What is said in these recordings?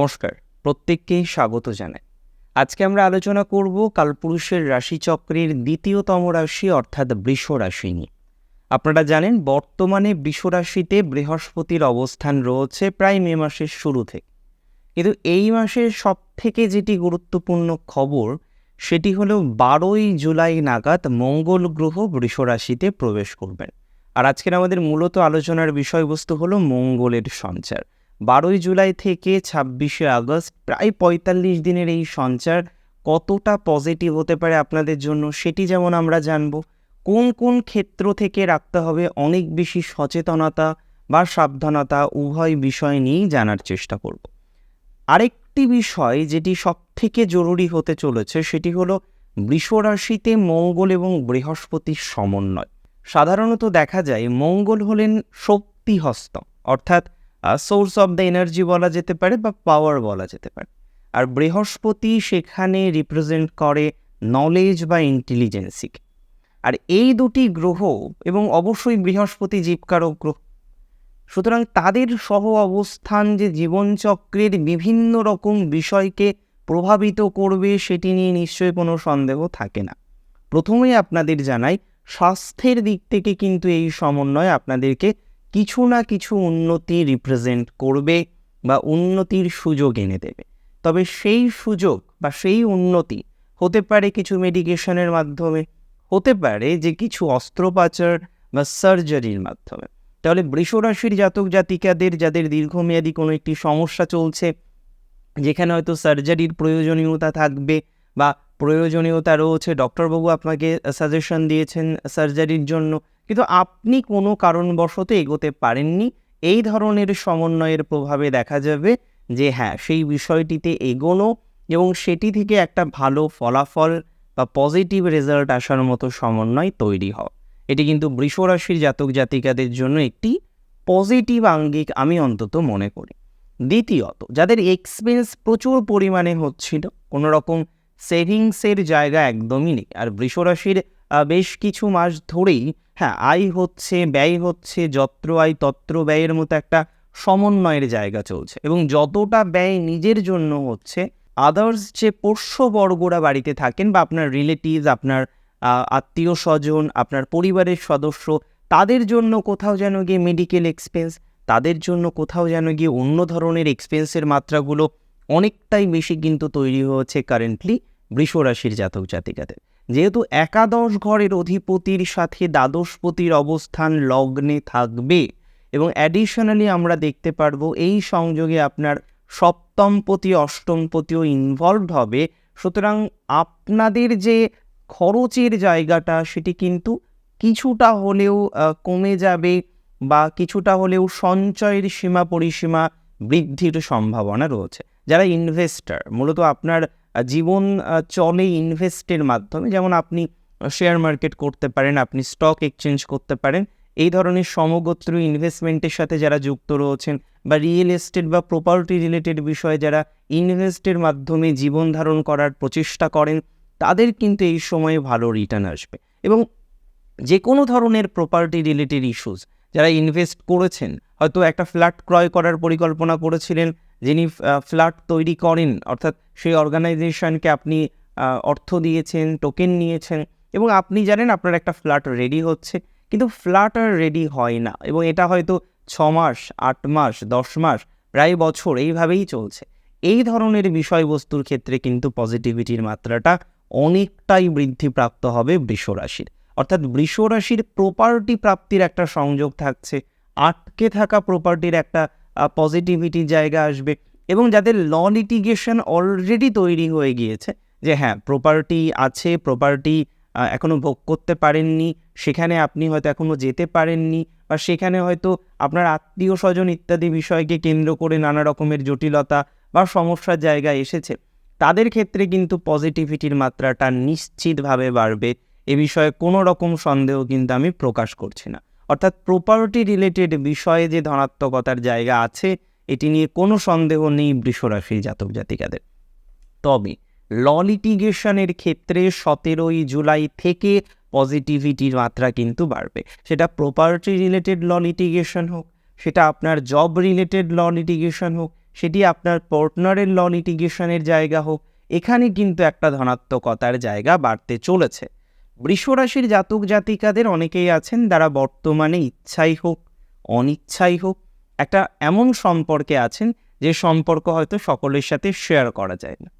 নমস্কার, প্রত্যেককেই স্বাগত জানাই। আজকে আমরা আলোচনা করব কালপুরুষের রাশিচক্রের দ্বিতীয়তম রাশি অর্থাৎ বৃষ রাশি নিয়ে। আপনারা জানেন, বর্তমানে বৃষ রাশিতে বৃহস্পতির অবস্থান রয়েছে প্রায় মে মাসের শুরু থেকে। কিন্তু এই মাসের সব থেকে যেটি গুরুত্বপূর্ণ খবর, সেটি হলো বারোই জুলাই নাগাদ মঙ্গল গ্রহ বৃষ রাশিতে প্রবেশ করবেন। আর আজকের আমাদের মূলত আলোচনার বিষয়বস্তু হলো মঙ্গলের সঞ্চার। বারোই জুলাই থেকে ছাব্বিশে আগস্ট, প্রায় পঁয়তাল্লিশ দিনের এই সঞ্চার কতটা পজিটিভ হতে পারে আপনাদের জন্য সেটি যেমন আমরা জানব। কোন কোন ক্ষেত্র থেকে রাখতে হবে অনেক বেশি সচেতনতা বা সাবধানতা উভয় বিষয় নিয়েই জানার চেষ্টা করব। আরেকটি বিষয় যেটি সব থেকে জরুরি হতে চলেছে সেটি হলো বৃষরাশিতে মঙ্গল এবং বৃহস্পতির সমন্বয়। সাধারণত দেখা যায় মঙ্গল হলেন শক্তিহস্ত, অর্থাৎ সোর্স অফ দ্য এনার্জি বলা যেতে পারে বা পাওয়ার বলা যেতে পারে। আর বৃহস্পতি সেখানে রিপ্রেজেন্ট করে নলেজ বা ইন্টেলিজেন্সিকে আর এই দুটি গ্রহ, এবং অবশ্যই বৃহস্পতি জীবকারক গ্রহ, সুতরাং তাদের সহ অবস্থান যে জীবনচক্রের বিভিন্ন রকম বিষয়কে প্রভাবিত করবে, সেটি নিয়ে নিশ্চয়ই কোনো সন্দেহ থাকে না। প্রথমেই আপনাদের জানাই, স্বাস্থ্যের দিক থেকে কিন্তু এই সমন্বয় আপনাদেরকে কিছু না কিছু উন্নতি রিপ্রেজেন্ট করবে বা উন্নতির সুযোগ এনে দেবে। তবে সেই সুযোগ বা সেই উন্নতি হতে পারে কিছু মেডিকেশনের মাধ্যমে, হতে পারে যে কিছু অস্ত্রোপচার বা সার্জারির মাধ্যমে। তাহলে বৃষরাশির জাতক জাতিকাদের যাদের দীর্ঘমেয়াদী কোনো একটি সমস্যা চলছে, যেখানে হয়তো সার্জারির প্রয়োজনীয়তা থাকবে বা প্রয়োজনীয়তা রয়েছে ডক্টরবাবু আপনাকে সাজেশন দিয়েছেন সার্জারির জন্য কিন্তু আপনি কোনো কারণবশত এগোতে পারেননি। এই ধরনের সমন্বয়ের প্রভাবে দেখা যাবে যে হ্যাঁ সেই বিষয়টিতে এগোনো এবং সেটি থেকে একটা ভালো ফলাফল বা পজিটিভ রেজাল্ট আসার মতো সমন্বয় তৈরি হয় এটি কিন্তু বৃষরাশির জাতক জাতিকাদের জন্য একটি পজিটিভ আঙ্গিক আমি অন্তত মনে করি। দ্বিতীয়ত, যাদের এক্সপেন্স প্রচুর পরিমাণে হচ্ছিল কোনো রকম সেভিংসের জায়গা একদমই নেই। আর বৃষরাশির বেশ কিছু মাস ধরেই হ্যাঁ আয় হচ্ছে, ব্যয় হচ্ছে, যত্র আয়, তত্র ব্যয়ের মতো একটা সমন্বয়ের জায়গা চলছে। এবং যতটা ব্যয় নিজের জন্য হচ্ছে আদার্স যে পোষ্যবর্গরা বাড়িতে থাকেন বা আপনার রিলেটিভস আপনার আত্মীয় স্বজন, আপনার পরিবারের সদস্য, তাদের জন্য কোথাও যেন গিয়ে মেডিকেল এক্সপেন্স তাদের জন্য কোথাও যেন গিয়ে অন্য ধরনের এক্সপেন্সের মাত্রাগুলো অনেকটাই বেশি কিন্তু তৈরি হয়েছে কারেন্টলি বৃষরাশির জাতক জাতিকাদের। যেহেতু একাদশ ঘরের অধিপতির সাথে দ্বাদশপতির অবস্থান লগ্নে থাকবে এবং অ্যাডিশনালি আমরা দেখতে পারব এই সংযোগে আপনার সপ্তমপতি, অষ্টমপতিও ইনভলভড হবে। সুতরাং আপনাদের যে খরচের জায়গাটা সেটি কিন্তু কিছুটা হলেও কমে যাবে বা কিছুটা হলেও সঞ্চয়ের সীমা পরিসীমা বৃদ্ধির সম্ভাবনা রয়েছে। যারা ইনভেস্টার মূলত আপনার জীবন চলে ইনভেস্টের মাধ্যমে। যেমন আপনি শেয়ার মার্কেট করতে পারেন, আপনি স্টক এক্সচেঞ্জ করতে পারেন। এই ধরনের সমগোত্র ইনভেস্টমেন্টের সাথে যারা যুক্ত রয়েছেন বা রিয়েল এস্টেট বা প্রপার্টি রিলেটেড বিষয়ে যারা ইনভেস্টের মাধ্যমে জীবন ধারণ করার প্রচেষ্টা করেন, তাদের কিন্তু এই সময়ে ভালো রিটার্ন আসবে। এবং যে কোনো ধরনের প্রপার্টি রিলেটেড ইস্যুস যারা ইনভেস্ট করেছেন, হয়তো একটা ফ্ল্যাট ক্রয় করার পরিকল্পনা করেছিলেন যিনি ফ্ল্যাট তৈরি করেন, অর্থাৎ সেই অর্গানাইজেশনকে আপনি অর্থ দিয়েছেন, টোকেন নিয়েছেন, এবং আপনি জানেন আপনার একটা ফ্ল্যাট রেডি হচ্ছে, কিন্তু ফ্ল্যাট আর রেডি হয় না, এবং এটা হয়তো ছ মাস, আট মাস, দশ মাস, প্রায় বছর, এইভাবেই চলছে। এই ধরনের বিষয়বস্তুর ক্ষেত্রে কিন্তু পজিটিভিটির মাত্রাটা অনেকটাই বৃদ্ধিপ্রাপ্ত হবে বৃষরাশির অর্থাৎ বৃষরাশির প্রপার্টি প্রাপ্তির একটা সংযোগ থাকছে, আটকে থাকা প্রপার্টির একটা পজিটিভিটির জায়গা আসবে এবং যাদের ল লিটিগেশন অলরেডি তৈরি হয়ে গিয়েছে, যে হ্যাঁ প্রপার্টি আছে প্রপার্টি এখনও ভোগ করতে পারেননি, সেখানে আপনি হয়তো এখনও যেতে পারেননি বা সেখানে হয়তো আপনার আত্মীয় স্বজন ইত্যাদি বিষয়কে কেন্দ্র করে নানা রকমের জটিলতা বা সমস্যার জায়গা এসেছে, তাদের ক্ষেত্রে কিন্তু পজিটিভিটির মাত্রাটা নিশ্চিতভাবে বাড়বে, এ বিষয়ে কোনো রকম সন্দেহ কিন্তু আমি প্রকাশ করছি না। অর্থাৎ প্রপার্টি রিলেটেড বিষয়ে যে ধনাত্মকতার জায়গা আছে, এটি নিয়ে কোনো সন্দেহ নেই বৃষরাশি জাতক জাতিকাদের। তবে ল লিটিগেশনের ক্ষেত্রে সতেরোই জুলাই থেকে পজিটিভিটির মাত্রা কিন্তু বাড়বে। সেটা প্রপার্টি রিলেটেড ল লিটিগেশন হোক, সেটা আপনার জব রিলেটেড ল লিটিগেশন হোক, সেটি আপনার পার্টনারের ল লিটিগেশনের জায়গা হোক, এখানে কিন্তু একটা ধনাত্মকতার জায়গা বাড়তে চলেছে। বৃষরাশির জাতক জাতিকাদের অনেকেই আছেন যারা বর্তমানে ইচ্ছাই হোক, অনিচ্ছাই হোক, একটা এমন সম্পর্কে আছেন যে সম্পর্ক হয়তো সকলের সাথে শেয়ার করা যায় না।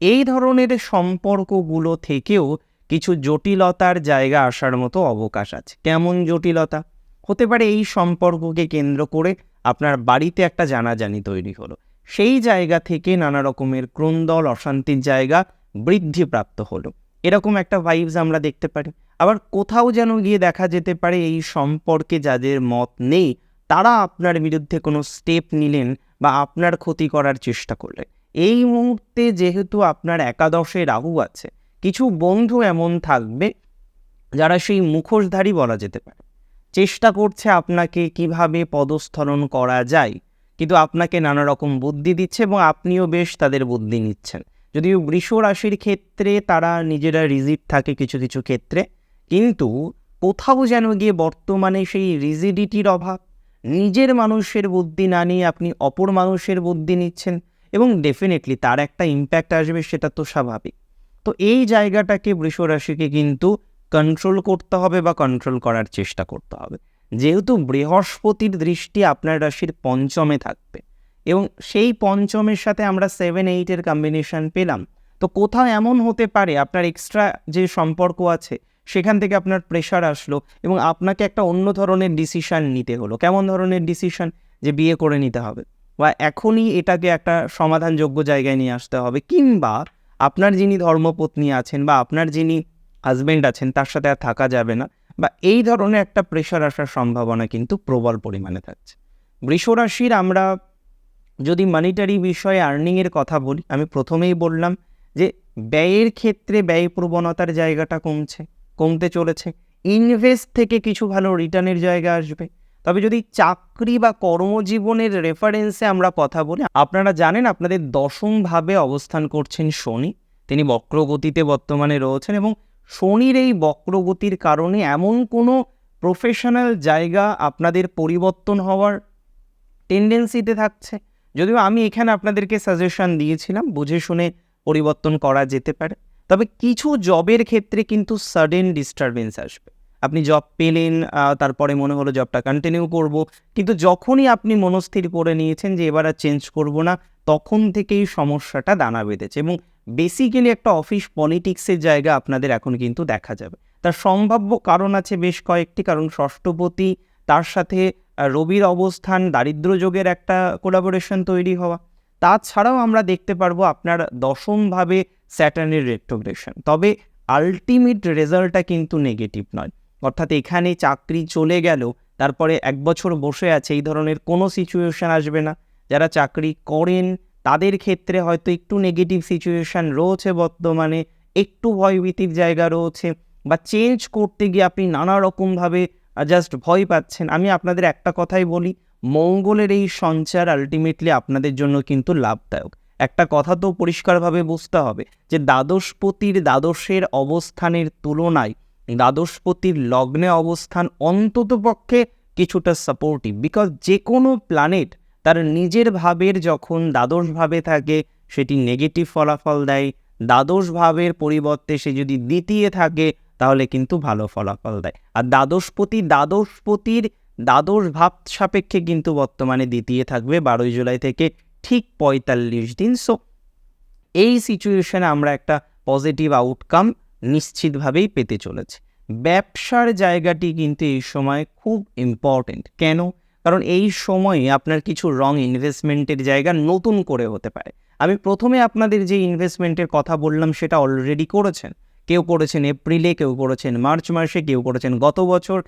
এই ধরনের সম্পর্কগুলো থেকেও কিছু জটিলতার জায়গা আসার মতো অবকাশ আছে। কেমন জটিলতা? হতে পারে এই সম্পর্ককে কেন্দ্র করে আপনার বাড়িতে একটা জানাজানি তৈরি হলো। সেই জায়গা থেকে নানা রকমের ক্রন্দল, অশান্তির জায়গা বৃদ্ধিপ্রাপ্ত হলো। এরকম একটা ভাইবস আমরা দেখতে পারি। আবার কোথাও যেন গিয়ে দেখা যেতে পারে এই সম্পর্কে যাদের মত নেই, তারা আপনার বিরুদ্ধে কোনো স্টেপ নিলেন বা আপনার ক্ষতি করার চেষ্টা করলেন। এই মুহূর্তে যেহেতু আপনার একাদশে রাহু আছে, কিছু বন্ধু এমন থাকবে যারা সেই মুখোশধারী বলা যেতে পারে। চেষ্টা করছে আপনাকে কীভাবে পদস্থলন করা যায়, কিন্তু আপনাকে নানা রকম বুদ্ধি দিচ্ছে এবং আপনিও বেশ তাদের বুদ্ধি নিচ্ছেন। যদিও বৃষ রাশির ক্ষেত্রে তারা নিজেরা রিজিড থাকে কিছু কিছু ক্ষেত্রে। কিন্তু কোথাও যেন গিয়ে বর্তমানে সেই রিজিডিটির অভাব। নিজের মানুষের বুদ্ধি না নিয়ে আপনি অপর মানুষের বুদ্ধি নিচ্ছেন এবং ডেফিনেটলি তার একটা ইম্প্যাক্ট আসবে, সেটা তো স্বাভাবিক। তো এই জায়গাটাকে বৃষ রাশিকে কিন্তু কন্ট্রোল করতে হবে বা কন্ট্রোল করার চেষ্টা করতে হবে। যেহেতু বৃহস্পতির দৃষ্টি আপনার রাশির পঞ্চমে থাকবে। এবং সেই পঞ্চমের সাথে আমরা সেভেন এইটের কম্বিনেশন পেলাম। তো কোথাও এমন হতে পারে, আপনার এক্সট্রা যে সম্পর্ক আছে, সেখান থেকে আপনার প্রেশার আসলো এবং আপনাকে একটা অন্য ধরনের ডিসিশান নিতে হলো। কেমন ধরনের ডিসিশন যে বিয়ে করে নিতে হবে। বা এখনই এটাকে একটা সমাধানযোগ্য জায়গায় নিয়ে আসতে হবে। কিংবা আপনার যিনি ধর্মপত্নী আছেন বা আপনার যিনি হাজব্যান্ড আছেন, তার সাথে আর থাকা যাবে না। বা এই ধরনের একটা প্রেশার আসার সম্ভাবনা কিন্তু প্রবল পরিমাণে থাকছে। বৃষরাশির আমরা যদি মানিটারি বিষয়ে আর্নিংয়ের কথা বলি, আমি প্রথমেই বললাম যে ব্যয়ের ক্ষেত্রে ব্যয় প্রবণতার জায়গাটা কমছে, কমতে চলেছে। ইনভেস্ট থেকে কিছু ভালো রিটার্নের জায়গা আসবে। তবে যদি চাকরি বা কর্মজীবনের রেফারেন্সে আমরা কথা বলি, আপনারা জানেন আপনাদের দশমভাবে অবস্থান করছেন শনি। তিনি বক্রগতিতে বর্তমানে রয়েছেন এবং শনির এই বক্রগতির কারণে এমন কোনো প্রফেশনাল জায়গা আপনাদের পরিবর্তন হওয়ার টেন্ডেন্সিতে থাকছে। যদিও আমি এখানে আপনাদেরকে সাজেশন দিয়েছিলাম, বুঝে শুনে পরিবর্তন করা যেতে পারে। তবে কিছু জবের ক্ষেত্রে কিন্তু সাডেন ডিস্টারবেন্স আসবে। আপনি জব পেলেন তারপরে মনে হলো জবটা কন্টিনিউ করব। কিন্তু যখনই আপনি মনস্থির করে নিয়েছেন যে এবার আর চেঞ্জ করব না, তখন থেকেই সমস্যাটা দানা বেঁধেছে এবং বেসিক্যালি একটা অফিস পলিটিক্সের জায়গা আপনাদের এখন কিন্তু দেখা যাবে। তার সম্ভাব্য কারণ আছে বেশ কয়েকটি, কারণ ষষ্ঠপতি তার সাথে রবির অবস্থান, দারিদ্র যোগের একটা কোলাবোরেশন তৈরি হওয়া। তাছাড়াও আমরা দেখতে পারব আপনার দশমভাবে স্যাটার্নের রেট্রোগ্রেশন তবে আলটিমেট রেজাল্টটা কিন্তু নেগেটিভ নয়। অর্থাৎ এখানে চাকরি চলে গেল, তারপরে এক বছর বসে আছে, এই ধরনের কোনো সিচুয়েশন আসবে না। যারা চাকরি করেন, তাদের ক্ষেত্রে হয়তো একটু নেগেটিভ সিচুয়েশান রয়েছে বর্তমানে, একটু ভয়ভীতির জায়গা রয়েছে, বা চেঞ্জ করতে গিয়ে আপনি নানা রকমভাবে জাস্ট ভয় পাচ্ছেন, আমি আপনাদের একটা কথাই বলি, মঙ্গলের এই সঞ্চার আলটিমেটলি আপনাদের জন্য কিন্তু লাভদায়ক। একটা কথা তো পরিষ্কারভাবে বুঝতে হবে, যে দ্বাদশপতির দ্বাদশের অবস্থানের তুলনায় দ্বাদশপতির লগ্নে অবস্থান অন্তত পক্ষে কিছুটা সাপোর্টিভ বিকজ যে কোনো প্ল্যানেট তার নিজের ভাবের যখন দ্বাদশ ভাবে থাকে, সেটি নেগেটিভ ফলাফল দেয়, দ্বাদশ ভাবের পরিবর্তে সে যদি দ্বিতীয় থাকে তাহলে কিন্তু ভালো ফলাফল দেয়। আর দ্বাদশপতি, দ্বাদশপতির দ্বাদশ ভাব সাপেক্ষে কিন্তু বর্তমানে দ্বিতীয় থাকবে বারোই জুলাই থেকে ঠিক পঁয়তাল্লিশ দিন। সো এই সিচুয়েশনে আমরা একটা পজিটিভ আউটকাম নিশ্চিতভাবেই পেতে চলেছি। ব্যবসার জায়গাটি কিন্তু এই সময় খুব ইম্পর্টেন্ট কেন? কারণ এই সময়ে আপনার কিছু রং ইনভেস্টমেন্টের জায়গা নতুন করে হতে পারে। আমি প্রথমে আপনাদের যে ইনভেস্টমেন্টের কথা বললাম, সেটা অলরেডি করেছেন। কেউ করেছেন এপ্রিলে, কেউ করেছেন মার্চ মাসে, কেউ করেছেন গত বছর।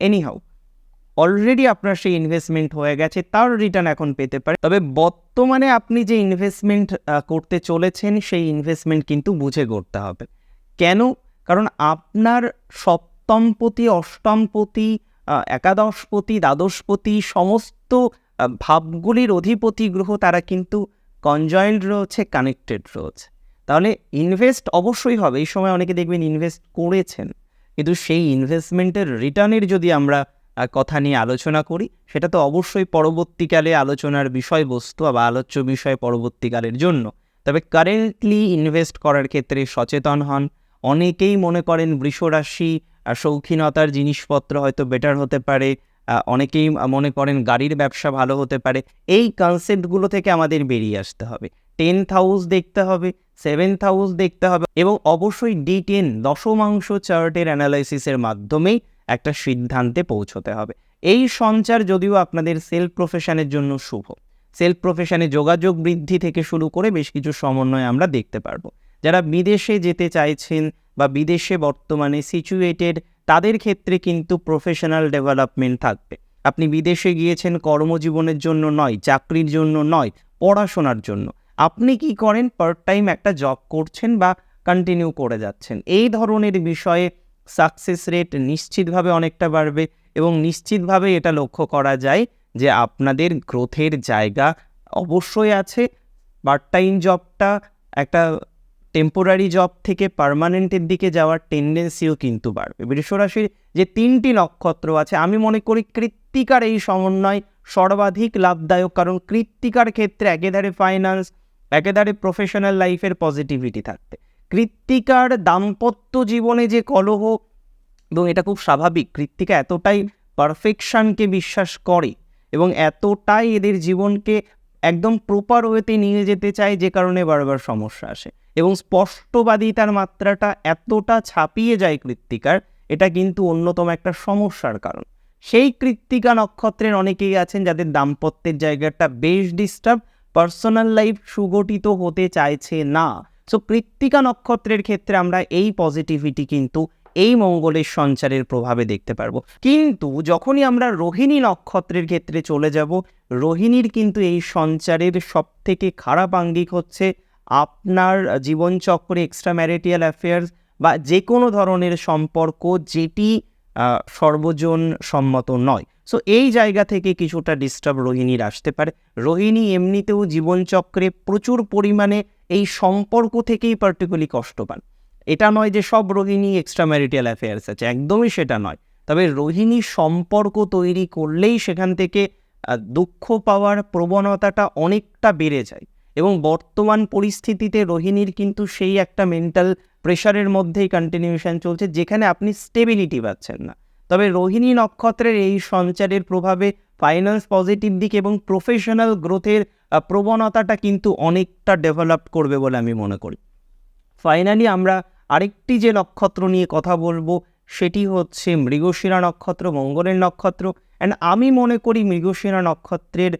এনিহাউ অলরেডি আপনার সেই ইনভেস্টমেন্ট হয়ে গেছে, তার রিটার্ন এখন পেতে পারে। তবে বর্তমানে আপনি যে ইনভেস্টমেন্ট করতে চলেছেন, সেই ইনভেস্টমেন্ট কিন্তু বুঝে করতে হবে। কেন? কারণ আপনার সপ্তমপতি, অষ্টমপতি একাদশপতি, দ্বাদশপতি, সমস্ত ভাবগুলির অধিপতি গ্রহ তারা কিন্তু কনজয়েন্ট রয়েছে কানেক্টেড রয়েছে। তাহলে ইনভেস্ট অবশ্যই হবে। এই সময় অনেকে দেখবেন ইনভেস্ট করেছেন। কিন্তু সেই ইনভেস্টমেন্টের রিটার্নের যদি আমরা কথা নিয়ে আলোচনা করি, সেটা তো অবশ্যই পরবর্তীকালে আলোচনার বিষয়বস্তু বা আলোচ্য বিষয় পরবর্তীকালের জন্য। তবে কারেন্টলি ইনভেস্ট করার ক্ষেত্রে সচেতন হন। অনেকেই মনে করেন বৃষরাশি শৌখিনতার জিনিসপত্র হয়তো বেটার হতে পারে। অনেকেই মনে করেন গাড়ির ব্যবসা ভালো হতে পারে। এই কনসেপ্টগুলো থেকে আমাদের বেরিয়ে আসতে হবে। টেন্থ হাউস দেখতে হবে। সেভেন্থ হাউস দেখতে হবে এবং অবশ্যই ডি টেন দশমাংশ চার্টের অ্যানালাইসিসের মাধ্যমেই একটা সিদ্ধান্তে পৌঁছতে হবে। এই সঞ্চার যদিও আপনাদের সেলফ প্রফেশনের জন্য শুভ। সেলফ প্রফেশনে যোগাযোগ বৃদ্ধি থেকে শুরু করে বেশ কিছু সমন্বয় আমরা দেখতে পারব। যারা বিদেশে যেতে চাইছেন বা বিদেশে বর্তমানে সিচুয়েটেড তাদের ক্ষেত্রে কিন্তু প্রফেশনাল ডেভেলপমেন্ট থাকবে। আপনি বিদেশে গিয়েছেন কর্মজীবনের জন্য নয়, চাকরির জন্য নয়, পড়াশোনার জন্য। আপনি কি করেন? পার্ট টাইম একটা জব করছেন বা কন্টিনিউ করে যাচ্ছেন। এই ধরনের বিষয়ে সাকসেস রেট নিশ্চিতভাবে অনেকটা বাড়বে এবং নিশ্চিতভাবে এটা লক্ষ্য করা যায় যে আপনাদের গ্রোথের জায়গা অবশ্যই আছে। পার্ট টাইম জবটা একটা টেম্পোরারি জব থেকে পার্মানেন্টের দিকে যাওয়ার টেন্ডেন্সিও কিন্তু বাড়বে। বৃষরাশির যে তিনটি নক্ষত্র আছে, আমি মনে করি কৃত্তিকার এই সমন্বয় সর্বাধিক লাভদায়ক। কারণ কৃত্তিকার ক্ষেত্রে একেধারে ফাইন্যান্স একেধারে প্রফেশনাল লাইফের পজিটিভিটি থাকতে। কৃত্তিকার দাম্পত্য জীবনে যে কলহ, এবং এটা খুব স্বাভাবিক, কৃত্তিকা এতটাই পারফেকশনকে বিশ্বাস করে, এবং এতটাই এদের জীবনকে একদম প্রপার ওয়েতে নিয়ে যেতে চায়, যে কারণে বারবার সমস্যা আসে। এবং স্পষ্টবাদিতার মাত্রাটা এতটা ছাপিয়ে যায় কৃত্তিকার, এটা কিন্তু অন্যতম একটা সমস্যার কারণ। সেই কৃত্তিকা নক্ষত্রের অনেকেই আছেন যাদের দাম্পত্যের জায়গাটা বেশ ডিস্টার্ব পার্সোনাল লাইফ সুগঠিত হতে চাইছে না। সো কৃত্তিকা নক্ষত্রের ক্ষেত্রে আমরা এই পজিটিভিটি কিন্তু এই মঙ্গলের সঞ্চারের প্রভাবে দেখতে পারব। কিন্তু যখনই আমরা রোহিণী নক্ষত্রের ক্ষেত্রে চলে যাব, রোহিণীর কিন্তু এই সঞ্চারের সব থেকে খারাপ আঙ্গিক হচ্ছে আপনার জীবনচক্রে এক্সট্রা ম্যারিটিয়াল অ্যাফেয়ার্স বা যে কোনো ধরনের সম্পর্ক যেটি সর্বজন সম্মত নয়। সো এই জায়গা থেকে কিছুটা ডিস্টার্ব রোহিণীর আসতে পারে। রোহিণী এমনিতেও জীবনচক্রে প্রচুর পরিমাণে এই সম্পর্ক থেকেই পার্টিকুলারলি কষ্ট পান এটা নয় যে সব রোহিণী এক্সট্রা ম্যারিটাল অ্যাফেয়ার্স আছে, একদমই সেটা নয়। তবে রোহিণী সম্পর্ক তৈরি করলেই সেখান থেকে দুঃখ পাওয়ার প্রবণতাটা অনেকটা বেড়ে যায়। এবং বর্তমান পরিস্থিতিতে রোহিণীর কিন্তু সেই একটা মেন্টাল প্রেশারের মধ্যেই কন্টিনিউশন চলছে, যেখানে আপনি স্টেবিলিটি পাচ্ছেন না। তবে রোহিণী নক্ষত্রের এই সঞ্চারের প্রভাবে ফাইন্যান্স পজিটিভ দিক এবং প্রফেশনাল গ্রোথের প্রবণতাটা কিন্তু অনেকটা ডেভেলপ করবে বলে আমি মনে করি। ফাইনালি আমরা আরেকটি যে নক্ষত্র নিয়ে কথা বলব, সেটি হচ্ছে মৃগশিরা নক্ষত্র, মঙ্গলের নক্ষত্র। অ্যান্ড আমি মনে করি মৃগশিরা নক্ষত্রের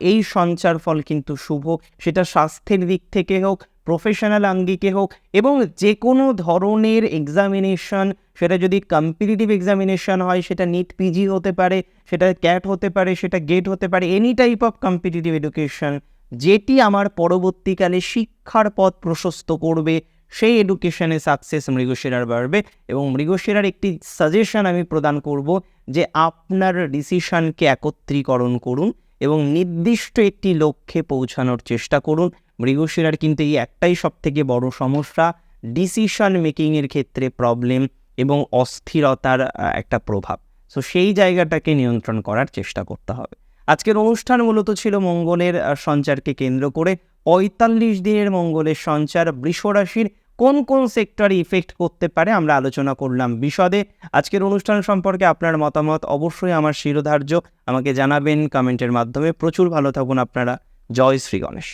এই সঞ্চার ফল কিন্তু শুভ। সেটা স্বাস্থ্যের দিক থেকে হোক প্রফেশনাল আঙ্গিকে হোক এবং যে কোনো ধরনের এক্সামিনেশন সেটা যদি কম্পিটিটিভ এক্সামিনেশন হয়, সেটা নিট পিজি হতে পারে, সেটা ক্যাট হতে পারে, সেটা গেট হতে পারে any type of competitive education যেটি আমার পরবর্তীকালে শিক্ষার পথ প্রশস্ত করবে, সেই এডুকেশনে সাকসেস মৃগশিরার বাড়বে এবং মৃগশিরার একটি সাজেশন আমি প্রদান করব যে আপনার ডিসিশনকে একত্রীকরণ করুন এবং নির্দিষ্ট একটি লক্ষ্যে পৌঁছানোর চেষ্টা করুন। মৃগশিরার কিন্তু এই একটাই সব থেকে বড় সমস্যা ডিসিশন মেকিংয়ের ক্ষেত্রে প্রবলেম এবং অস্থিরতার একটা প্রভাব। সো সেই জায়গাটাকে নিয়ন্ত্রণ করার চেষ্টা করতে হবে। আজকের অনুষ্ঠান মূলত ছিল মঙ্গলের সঞ্চারকে কেন্দ্র করে। পঁয়তাল্লিশ দিনের মঙ্গলের সঞ্চার বৃষরাশির কোন কোন সেক্টরে ইফেক্ট করতে পারে আমরা আলোচনা করলাম বিশদে। আজকের অনুষ্ঠান সম্পর্কে আপনার মতামত অবশ্যই আমার শিরোধার্য। আমাকে জানাবেন কমেন্টের মাধ্যমে। প্রচুর ভালো থাকুন আপনারা। জয় শ্রী গণেশ।